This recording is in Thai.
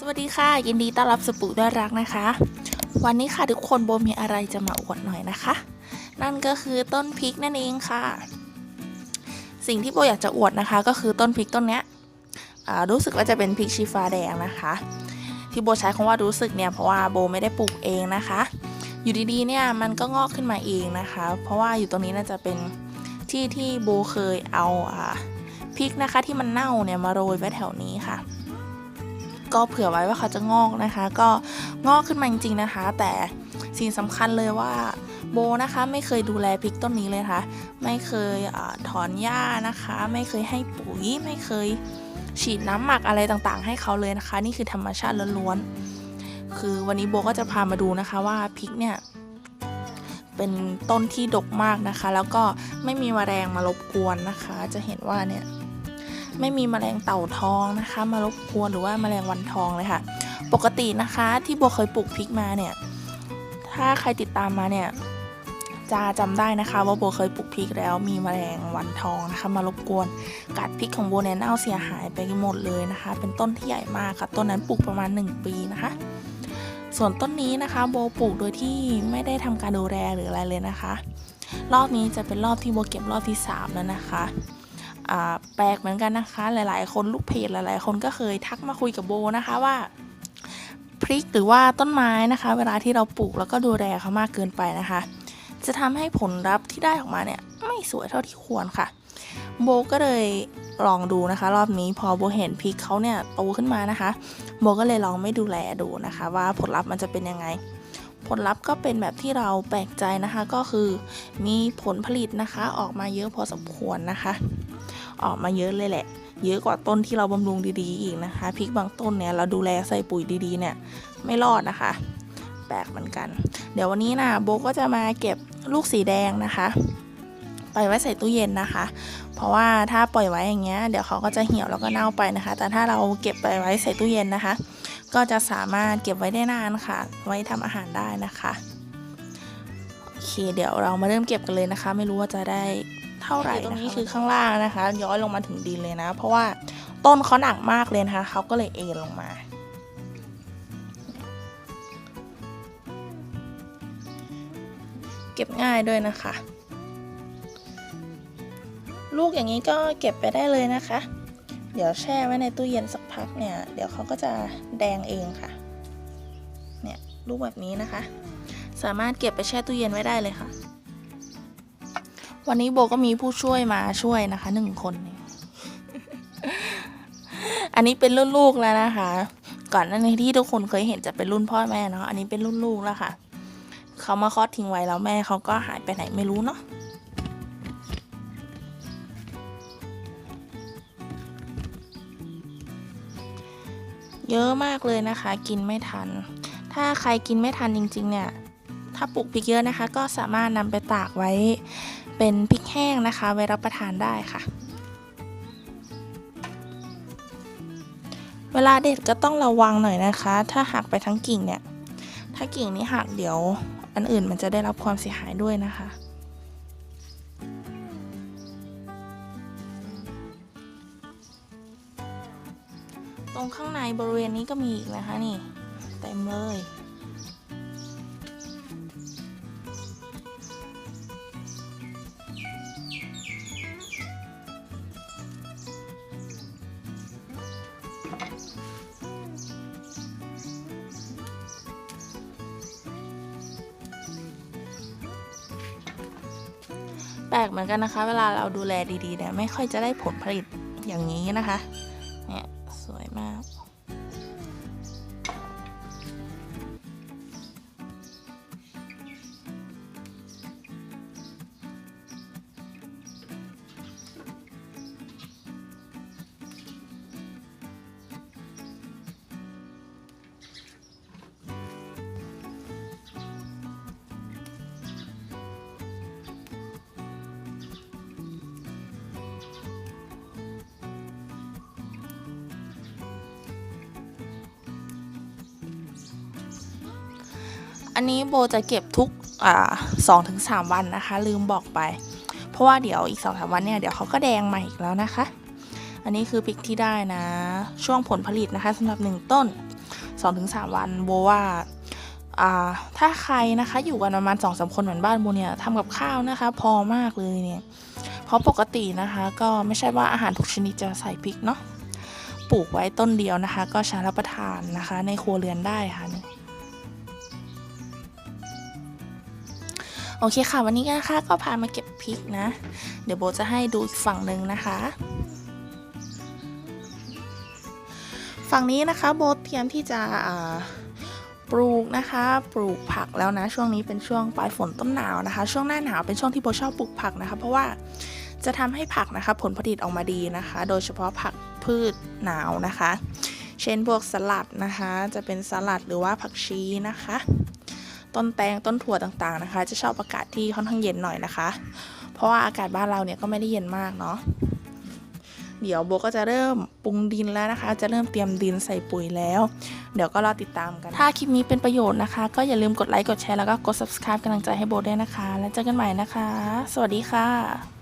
สวัสดีค่ะ ยินดีต้อนรับสปูด้วยรักนะคะ วันนี้ค่ะทุกคนโบมีอะไรจะมาอวดหน่อยนะคะ นั่นก็คือต้นพริกนั่นเองค่ะ สิ่งที่โบอยากจะอวดนะคะก็คือต้นพริกต้นเนี้ยรู้สึกว่าจะเป็นพริกชีฟ้าแดงนะคะ ที่โบใช้คำว่ารู้สึกเนี่ยเพราะว่าโบไม่ได้ปลูกเองนะคะ อยู่ดีๆเนี่ยมันก็งอกขึ้นมาเองนะคะ เพราะว่าอยู่ตรงนี้น่าจะเป็นที่ที่โบเคยเอาอ่าพริกนะคะที่มันเน่าเนี่ยมาโรยไว้แถวนี้ค่ะ ก็เผื่อไว้ว่าเขาจะงอกนะคะ ก็งอกขึ้นมาจริงๆนะคะ แต่สิ่งสำคัญเลยว่าโบนะคะไม่เคยดูแลพริกต้นนี้เลยค่ะ ไม่เคยอถอนหญ้านะคะ ไม่เคยให้ปุ๋ย ไม่เคยฉีดน้ำหมักอะไรต่างๆ ให้เขาเลยนะคะ นี่คือธรรมชาติล้วนๆคือวันนี้โบก็จะพามาดูนะคะว่าพริกเนี่ยเป็นต้นที่ดกมากนะคะ แล้วก็ไม่มีแมลงมารบกวนนะคะ จะเห็นว่าเนี่ย ไม่มีแมลงเต่าทองนะคะ มารบกวนหรือว่าแมลงวันทองเลยค่ะ ปกตินะคะที่โบเคยปลูกพริกมาเนี่ย ถ้าใครติดตามมาเนี่ยจะจำได้นะคะ ว่าโบเคยปลูกพริกแล้วมีแมลงวันทองนะคะ มารบกวนกัดพริกของโบเนี่ยเน่าเสียหายไปหมดเลยนะคะ เป็นต้นที่ใหญ่มากค่ะต้นนั้นปลูกประมาณ 1 ปีนะคะ ส่วนต้นนี้นะคะโบปลูกโดยที่ไม่ได้ทำการดูแลหรืออะไรเลยนะคะ รอบนี้จะเป็นรอบที่โบเก็บรอบที่สามแล้วนะคะ แปลกเหมือนกันนะคะ หลาย ๆ คนลูกเพจหลาย ๆ คนก็เคยทักมาคุยกับโบนะคะว่าพริกหรือว่าต้นไม้นะคะ เวลาที่เราปลูกแล้วก็ดูแลเขามากเกินไปนะคะ จะทำให้ผลลัพธ์ที่ได้ออกมาเนี่ยไม่สวยเท่าที่ควรค่ะ โบก็เลยลองดูนะคะ รอบนี้พอโบเห็นพริกเขาเนี่ยโตขึ้นมานะคะ โบก็เลยลองไม่ดูแลดูนะคะ ว่าผลลัพธ์มันจะเป็นยังไง ผลลัพธ์ก็เป็นแบบที่เราแปลกใจนะคะ ก็คือมีผลผลิตนะคะออกมาเยอะพอสมควรนะคะ ออกมาเยอะเลยแหละ เยอะกว่าต้นที่เราบำรุงดีๆอีกนะคะพริกบางต้นเนี่ยเราดูแลใส่ปุ๋ยดีๆเนี่ยไม่รอดนะคะ แปลกเหมือนกัน เดี๋ยววันนี้นะโบก็จะมาเก็บลูกสีแดงนะคะ ไปไว้ใส่ตู้เย็นนะคะ เพราะว่าถ้าปล่อยไว้อย่างเงี้ยเดี๋ยวเขาก็จะเหี่ยวแล้วก็เน่าไปนะคะ แต่ถ้าเราเก็บไปไว้ใส่ตู้เย็นนะคะ ก็จะสามารถเก็บไว้ได้นานค่ะ ไว้ทำอาหารได้นะคะโอเคเดี๋ยวเรามาเริ่มเก็บกันเลยนะคะ ไม่รู้ว่าจะได้ เท่าไหร่ตรงนี้คือข้างล่างนะคะ ย้อยลงมาถึงดินเลยนะ เพราะว่าต้นเขาหนักมากเลยนะคะเขาก็เลยเอ็นลงมาเก็บง่ายด้วยนะคะ ลูกอย่างนี้ก็เก็บไปได้เลยนะคะ เดี๋ยวแช่ไว้ในตู้เย็นสักพักเนี่ย เดี๋ยวเขาก็จะแดงเองค่ะ เนี่ยลูกแบบนี้นะคะ สามารถเก็บไปแช่ตู้เย็นไว้ได้เลยค่ะ วันนี้โบก็มีผู้ช่วยมาช่วยนะคะหนึ่งคนองอันนี้เป็นรุ่นลูกแล้วนะคะ ก่อนหน้านี้ที่ทุกคนเคยเห็นจะเป็นรุ่นพ่อแม่เนาะ อันนี้เป็นรุ่นลูกแล้วค่ะ เขามาคลอดทิ้งไว้แล้วแม่เขาก็หายไปไหนไม่รู้เนาะเยอะมากเลยนะคะ กินไม่ทัน ถ้าใครกินไม่ทันจริง ๆ เนี่ย ถ้าปลูกพริกเยอะนะคะ ก็สามารถนำไปตากไว้ เป็นพริกแห้งนะคะไว้รับประทานได้ค่ะ เวลาเด็ดก็ต้องระวังหน่อยนะคะ ถ้าหักไปทั้งกิ่งเนี่ย ถ้ากิ่งนี้หักเดี๋ยว อันอื่นมันจะได้รับความเสียหายด้วยนะคะ ตรงข้างในบริเวณนี้ก็มีอีกนะคะนี่เต็มเลย แปลกเหมือนกันนะคะ เวลาเราดูแลดีๆเนี่ยไม่ค่อยจะได้ผลผลิตอย่างนี้นะคะ เนี่ยสวยมาก อันนี้โบจะเก็บทุกสองถึงสามวันนะคะ ลืมบอกไป เพราะว่าเดี๋ยวอีกสองสามวันเนี่ยเดี๋ยวเขาก็แดงใหม่อีกแล้วนะคะ อันนี้คือพริกที่ได้นะ ช่วงผลผลิตนะคะสำหรับ1ต้น2-3วันโบว่าถ้าใครนะคะอยู่กันประมาณ2องสาคนเหมือนบ้านโบเนี่ยทำกับข้าวนะคะ พอมากเลยเนี่ยเพราะปกตินะคะก็ไม่ใช่ว่าอาหารทุกชนิดจะใส่พริกเนาะปลูกไว้ต้นเดียวนะคะ ก็ใช้รับประทานนะคะ ในครัวเรือนได้ค่ะ โอเคค่ะ วันนี้นะคะก็พามาเก็บพริกนะ เดี๋ยวโบจะให้ดูอีกฝั่งหนึ่งนะคะ ฝั่งนี้นะคะโบเตรียมที่จะปลูกนะคะ ปลูกผักแล้วนะ ช่วงนี้เป็นช่วงปลายฝนต้นหนาวนะคะ ช่วงหน้าหนาวเป็นช่วงที่โบชอบปลูกผักนะคะ เพราะว่าจะทำให้ผักนะคะผลผลิตออกมาดีนะคะ โดยเฉพาะผักพืชหนาวนะคะ เช่นพวกสลัดนะคะ จะเป็นสลัดหรือว่าผักชีนะคะ ต้นแตงต้นถั่วต่างๆนะคะ จะชอบอากาศที่ค่อนข้างเย็นหน่อยนะคะ เพราะว่าอากาศบ้านเราเนี่ยก็ไม่ได้เย็นมากเนาะเดี๋ยวโบก็จะเริ่มปรุงดินแล้วนะคะ จะเริ่มเตรียมดินใส่ปุ๋ยแล้ว เดี๋ยวก็รอติดตามกัน ถ้าคลิปนี้เป็นประโยชน์นะคะ ก็อย่าลืมกดไลค์กดแชร์แล้วก็กด subscribe กำลังใจให้โบด้วยนะคะ แล้วเจอกันใหม่นะคะ สวัสดีค่ะ